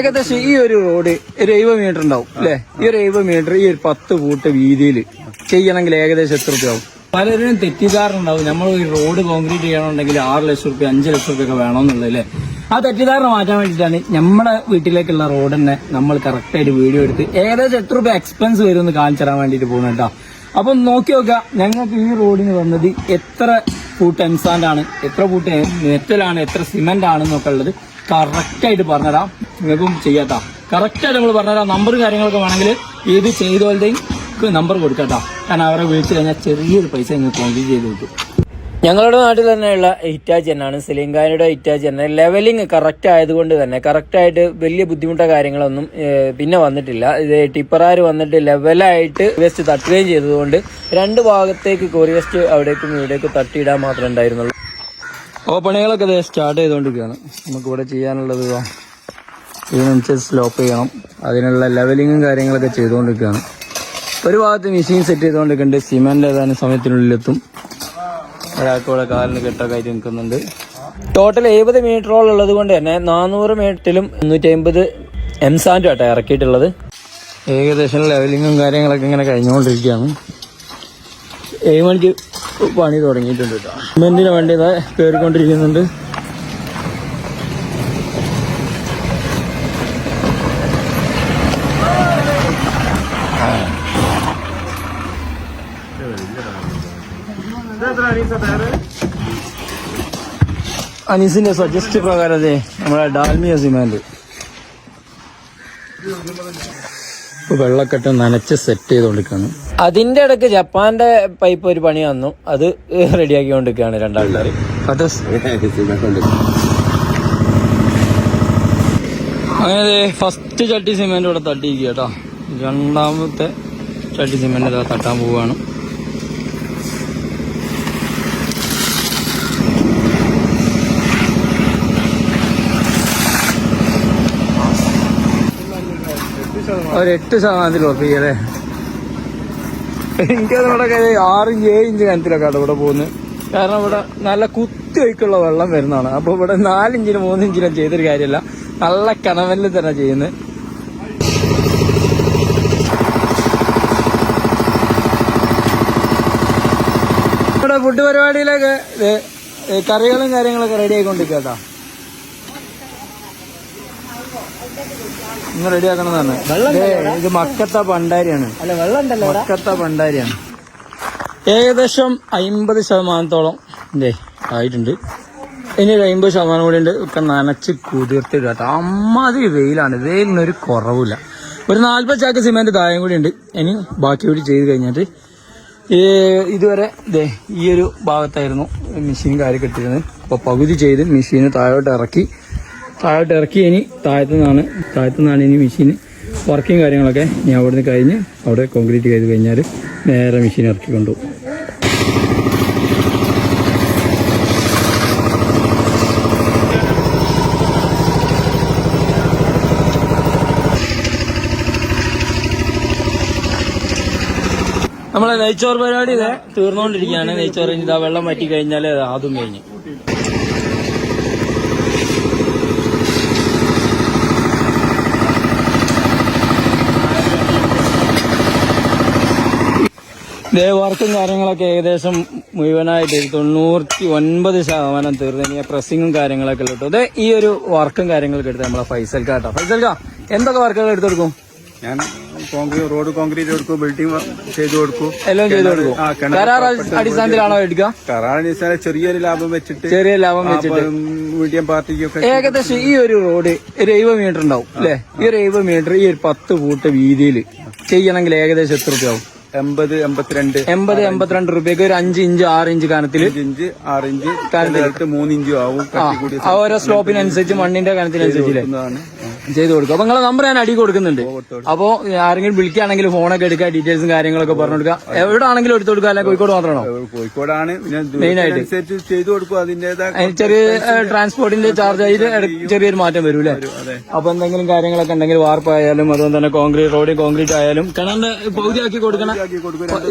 ഏകദേശം ഈ ഒരു റോഡ് ഒരു എഴുപത് മീറ്റർ ഉണ്ടാവും അല്ലെ? ഈ ഒരു എഴുപത് മീറ്റർ ഈ ഒരു പത്ത് ഫൂട്ട് വീതിയിൽ ചെയ്യണമെങ്കിൽ ഏകദേശം എത്ര രൂപ ആവും പലരും തെറ്റിദ്ധാരണുണ്ടാവും നമ്മൾ ഈ റോഡ് കോൺക്രീറ്റ് ചെയ്യണമെന്നുണ്ടെങ്കിൽ ആറ് ലക്ഷം റുപ്യ അഞ്ച് ലക്ഷം റുപ്യ ഒക്കെ വേണമെന്നുള്ളത് അല്ലേ? ആ തെറ്റിദ്ധാരണ മാറ്റാൻ വേണ്ടിയിട്ടാണ് നമ്മുടെ വീട്ടിലേക്കുള്ള റോഡ് തന്നെ നമ്മൾ കറക്റ്റായിട്ട് വീഡിയോ എടുത്ത് ഏകദേശം എത്ര രൂപ എക്സ്പെൻസ് വരും എന്ന് കാണിച്ചു തരാൻ വേണ്ടിയിട്ട് പോകുന്നത് കേട്ടോ. അപ്പം നോക്കി നോക്കുക ഞങ്ങൾക്ക് ഈ റോഡിന് വന്നത് എത്ര ഫൂട്ട് എൻസാൻഡ് ആണ് എത്ര ഫൂട്ട് മെറ്റലാണ് എത്ര സിമെന്റ് ആണെന്നൊക്കെ ഉള്ളത്. കറക്റ്റ് ആയിട്ട് പറഞ്ഞുതരാം. നിങ്ങൾക്കും ചെയ്യാട്ടാ. കറക്റ്റ് ആയിട്ട് നമ്മൾ പറഞ്ഞുതരാം. നമ്പർ കാര്യങ്ങളൊക്കെ വേണമെങ്കിൽ ഏത് ചെയ്തോളുടെയും നമ്പർ കൊടുക്കട്ടാ. കാരണം അവരെ വിളിച്ചു കഴിഞ്ഞാൽ ചെറിയൊരു പൈസ നിങ്ങൾക്ക് കോൺട്രീറ്റ് ചെയ്ത് കിട്ടും. ഞങ്ങളുടെ നാട്ടിൽ തന്നെയുള്ള ഇറ്റാച്ച് എന്നാണ്. സിലിങ്കാനയുടെ ഇറ്റാച്ച് തന്നെ ലെവലിംഗ് കറക്റ്റ് ആയതുകൊണ്ട് തന്നെ കറക്റ്റായിട്ട് വലിയ ബുദ്ധിമുട്ടോ കാര്യങ്ങളൊന്നും പിന്നെ വന്നിട്ടില്ല. ഇത് ടിപ്പറാർ വന്നിട്ട് ലെവലായിട്ട് വേസ്റ്റ് തട്ടുകയും ചെയ്തതുകൊണ്ട് രണ്ട് ഭാഗത്തേക്ക് കോറി വേസ്റ്റ് അവിടേക്കും ഇവിടേക്കും തട്ടിയിടാൻ മാത്രമേ ഉണ്ടായിരുന്നുള്ളൂ. ഓ പണികളൊക്കെ സ്റ്റാർട്ട് ചെയ്തുകൊണ്ടിരിക്കുകയാണ് നമുക്ക് ഇവിടെ ചെയ്യാനുള്ളത് ഇതാ. ഇതിനനുസരിച്ച് സ്ലോപ്പ് ചെയ്യണം. അതിനുള്ള ലെവലിങ്ങും കാര്യങ്ങളൊക്കെ ചെയ്തുകൊണ്ടിരിക്കുകയാണ് ഒരു ഭാഗത്ത് മെഷീൻ സെറ്റ് ചെയ്തുകൊണ്ടിരിക്കുന്നുണ്ട് സിമെന്റ് ഏതാനും സമയത്തിനുള്ളിലെത്തും. ഒരാൾക്ക് ഇവിടെ കാലിന് കെട്ടൊക്കെ ആയിട്ട് നിൽക്കുന്നുണ്ട്. ടോട്ടൽ എഴുപത് മീറ്ററോളം ഉള്ളത് കൊണ്ട് തന്നെ നാനൂറ് മീറ്ററിലും മുന്നൂറ്റി അമ്പത് എം സാൻഡ് ആട്ടെ ഇറക്കിയിട്ടുള്ളത്. ഏകദേശം ലെവലിങ്ങും കാര്യങ്ങളൊക്കെ ഇങ്ങനെ കഴിഞ്ഞുകൊണ്ടിരിക്കുകയാണ് ഏഴ് മണിക്ക് പണി തുടങ്ങിയിട്ടുണ്ട് കേട്ടോ. സിമെന്റിന് വണ്ടി കയറിക്കൊണ്ടിരിക്കുന്നുണ്ട്. അനീസിന്റെ സജസ്റ്റ് പ്രകാരം അതെ നമ്മളെ ഡാൽമിയ സിമെന്റ്. വെള്ളക്കെട്ട് നനച്ച് സെറ്റ് ചെയ്തുകൊണ്ടിരിക്കുകയാണ് അതിന്റെ ഇടയ്ക്ക് ജപ്പാന്റെ പൈപ്പ് ഒരു പണി വന്നു. അത് റെഡിയാക്കിക്കൊണ്ടിരിക്കുകയാണ് രണ്ടാൾക്കാര്. അങ്ങനെ ഫസ്റ്റ് ചട്ടി സിമെന്റ് ഇവിടെ തട്ടിയിരിക്കുക കേട്ടോ രണ്ടാമത്തെ ചട്ടി സിമെന്റ് തട്ടാൻ പോവുകയാണ്. ഒരു എട്ട് ശതമാനത്തിൽ ഉറപ്പിക്കുക അല്ലേ? എനിക്കത് ഇവിടെ കയ്യിൽ ആറ് ഏഴ് ഇഞ്ച് കനത്തിലൊക്കെ ആണ് ഇവിടെ പോകുന്നത്. കാരണം ഇവിടെ നല്ല കുത്തി ഒഴുക്കുള്ള വെള്ളം വരുന്നതാണ്. അപ്പോൾ ഇവിടെ നാലിഞ്ചിനും മൂന്നിഞ്ചിനും ചെയ്തൊരു കാര്യമല്ല. നല്ല കനവലിൽ തന്നെ ചെയ്യുന്നത്. ഇവിടെ ഫുഡ് പരിപാടിയിലൊക്കെ കറികളും കാര്യങ്ങളൊക്കെ റെഡി ആയിക്കൊണ്ടിരിക്കുക കേട്ടോ. ഇന്ന് റെഡി ആക്കണതാണ് ഇത് മക്കത്ത പണ്ടാരിയാണ് അല്ല വെള്ളം ഉണ്ടല്ലോ മക്കത്ത പണ്ടാരിയാണ് ഏകദേശം അമ്പത് ശതമാനത്തോളം ഇതേ ആയിട്ടുണ്ട്. ഇനി ഒരു അമ്പത് ശതമാനം കൂടി ഉണ്ട്. ഒക്കെ നനച്ച് കുതിർത്തിടുക ഇടാത്ത അമ്മാതിരി വെയിലാണ്. വെയിലിനൊരു കുറവില്ല ഒരു നാൽപ്പത് ചാക്ക് സിമെന്റ് താഴെയും കൂടി ഉണ്ട്. ഇനി ബാക്കി കൂടി ചെയ്ത് കഴിഞ്ഞിട്ട് ഈ ഇതുവരെ ഇതേ ഈ ഒരു ഭാഗത്തായിരുന്നു മെഷീൻ കാര്യം കെട്ടിയിരുന്നത് അപ്പോൾ പകുതി ചെയ്ത് മെഷീന് താഴോട്ട് ഇറക്കി താഴോട്ട് ഇറക്കി ഇനി താഴത്തു നിന്നാണ് താഴത്തു നിന്നാണ് ഇനി മെഷീൻ വർക്കിംഗ് കാര്യങ്ങളൊക്കെ ഇനി അവിടെ നിന്ന് കഴിഞ്ഞ് അവിടെ കോൺക്രീറ്റ് ചെയ്ത് കഴിഞ്ഞാൽ നേരെ മെഷീൻ ഇറക്കി കൊണ്ടുപോകും നമ്മളെ നെയ്ച്ചോർ പരിപാടി ഇതേ തീർന്നുകൊണ്ടിരിക്കുകയാണ് നെയ്ച്ചോർ ഇനി ഇതാ വെള്ളം വറ്റി കഴിഞ്ഞാൽ അതും കഴിഞ്ഞ്. ദേ വർക്കും കാര്യങ്ങളൊക്കെ ഏകദേശം മുഴുവനായിട്ട് തൊണ്ണൂറ്റി ഒൻപത് ശതമാനം തീർന്നു. പ്രസിങ്ങും പ്രസ്സിങ്ങും കാര്യങ്ങളൊക്കെ കിട്ടും അതെ ഈ ഒരു വർക്കും കാര്യങ്ങളൊക്കെ എടുത്ത് നമ്മളെ ഫൈസൽക്ക കേട്ടോ ഫൈസൽക്ക എന്തൊക്കെ വർക്കുകൾ എടുത്തെടുക്കും? ഞാൻ കോൺക്രീറ്റ് റോഡ് കോൺക്രീറ്റ് കൊടുക്കും ബിൽഡിംഗ് ചെയ്തു കൊടുക്കും. എല്ലാം ചെയ്ത് കൊടുക്കും. കരാർ അടിസ്ഥാനത്തിലാണോ എടുക്കുക? വെച്ചാൽ ചെറിയൊരു ലാഭം വെച്ചിട്ട് ചെറിയ ലാഭം വെച്ചിട്ട് മീഡിയം പാർട്ടിക്കൊക്കെ ഏകദേശം ഈ ഒരു റോഡ് ഒരു എഴുപത് മീറ്റർ ഉണ്ടാവും അല്ലെ? ഈ ഒരു എഴുപത് മീറ്റർ ഈ ഒരു പത്ത് ഫൂട്ട് വീതിയിൽ ചെയ്യണമെങ്കിൽ ഏകദേശം എത്ര രൂപ ആവും? എൺപത് എൺപത്തിരണ്ട് എൺപത് എൺപത്തിരണ്ട് രൂപയ്ക്ക് ഒരു അഞ്ച് ഇഞ്ച് ആറ് ഇഞ്ച് കനത്തിൽ ഇഞ്ച് ആറ് ഇഞ്ച് മൂന്ന് ഇഞ്ചും ആവും. ഓരോ സ്ലോപ്പിനനുസരിച്ച് മണ്ണിന്റെ കനത്തിനനുസരിച്ചില്ലേ? കൊടുക്കുന്നതാണ്. ചെയ്ത് കൊടുക്കും. അപ്പൊ നിങ്ങളെ നമ്പർ ഞാൻ അടി കൊടുക്കുന്നുണ്ട്. അപ്പോ ആരെങ്കിലും വിളിക്കുകയാണെങ്കിൽ ഫോണൊക്കെ എടുക്കുക ഡീറ്റെയിൽസും കാര്യങ്ങളൊക്കെ പറഞ്ഞു കൊടുക്കുക. എവിടെ ആണെങ്കിലും എടുത്തു കൊടുക്കുക അല്ലെ കോഴിക്കോട് മാത്രമാണോ? കോഴിക്കോടാണ്. പിന്നെ ആയിട്ട്. ചെയ്തു കൊടുക്കും. അതിന്റേതായ ചെറിയ ട്രാൻസ്പോർട്ടിന്റെ ചാർജ് ആയിട്ട് ചെറിയൊരു മാറ്റം വരും അല്ലെ? അപ്പൊ എന്തെങ്കിലും കാര്യങ്ങളൊക്കെ ഉണ്ടെങ്കിൽ വാർപ്പായാലും അതുപോലെ തന്നെ കോൺക്രീറ്റ് റോഡ് കോൺക്രീറ്റ് ആയാലും കിണറിന്റെ പൗതിയാക്കി കൊടുക്കണം.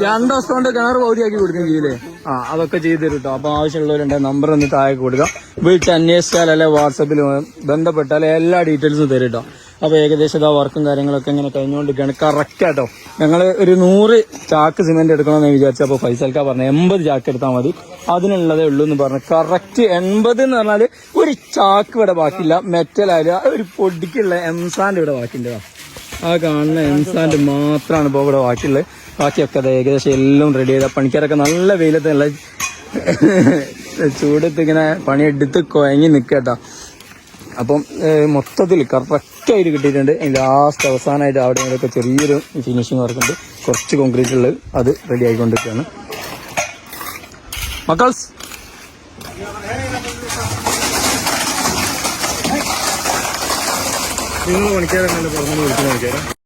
രണ്ടു കൊടുക്കും ദിവസം. കൊണ്ട് കിണർ പൗതിയാക്കി കൊടുക്കുകയും ചെയ്യില്ലേ? ആ അതൊക്കെ ചെയ്ത് തരും കേട്ടോ അപ്പൊ ആവശ്യമുള്ളവരുണ്ട് നമ്പർ ഒന്ന് താഴെ കൊടുക്കുക വിളിച്ച് അന്വേഷിച്ചാൽ അല്ലെ വാട്സപ്പിൽ ബന്ധപ്പെട്ടാൽ എല്ലാ ഡീറ്റെയിൽസും തരും കേട്ടോ അപ്പോൾ ഏകദേശം ഇതാ വർക്കും കാര്യങ്ങളൊക്കെ ഇങ്ങനെ കഴിഞ്ഞുകൊണ്ടിരിക്കുകയാണ്. കറക്റ്റ് ആട്ടോ. ഞങ്ങൾ ഒരു നൂറ് ചാക്ക് സിമെന്റ് എടുക്കണമെന്ന് വിചാരിച്ചു അപ്പോൾ ഫൈസൽക്ക പറഞ്ഞു എൺപത് ചാക്ക് എടുത്താൽ മതി. അതിനുള്ളതേ ഉള്ളൂ എന്ന് പറഞ്ഞു. കറക്റ്റ് എൺപത് എന്ന് പറഞ്ഞാൽ ഒരു ചാക്ക് ഇവിടെ ബാക്കിയില്ല. മെറ്റലായാലും ഒരു പൊടിക്കുള്ള എംസാന്റെ ഇവിടെ ബാക്കിയുണ്ട് ആ കാണുന്ന എംസാൻഡ് മാത്രമാണ് ഇപ്പോൾ ഇവിടെ ബാക്കിയുള്ളത്. ബാക്കിയൊക്കെ അത് ഏകദേശം എല്ലാം റെഡി ചെയ്ത. പണിക്കാരൊക്കെ നല്ല വെയിലത്ത് നല്ല ചൂടത്ത് ഇങ്ങനെ പണിയെടുത്ത് കുഴങ്ങി നിൽക്കട്ടോ അപ്പം മൊത്തത്തിൽ കറക്റ്റായിട്ട് കിട്ടിയിട്ടുണ്ട്. ലാസ്റ്റ് അവസാനമായിട്ട് അവിടെ ഇവിടെയൊക്കെ ചെറിയൊരു ഫിനിഷിങ് വർക്കുണ്ട് കുറച്ച് കോൺക്രീറ്റ് ഉള്ളത് അത് റെഡി ആയിക്കൊണ്ടിരിക്കുകയാണ്. മക്കൾസ്. നിങ്ങൾ പണിക്കാരെ പുറമെ വിളിക്കുന്ന പണിക്കാരെ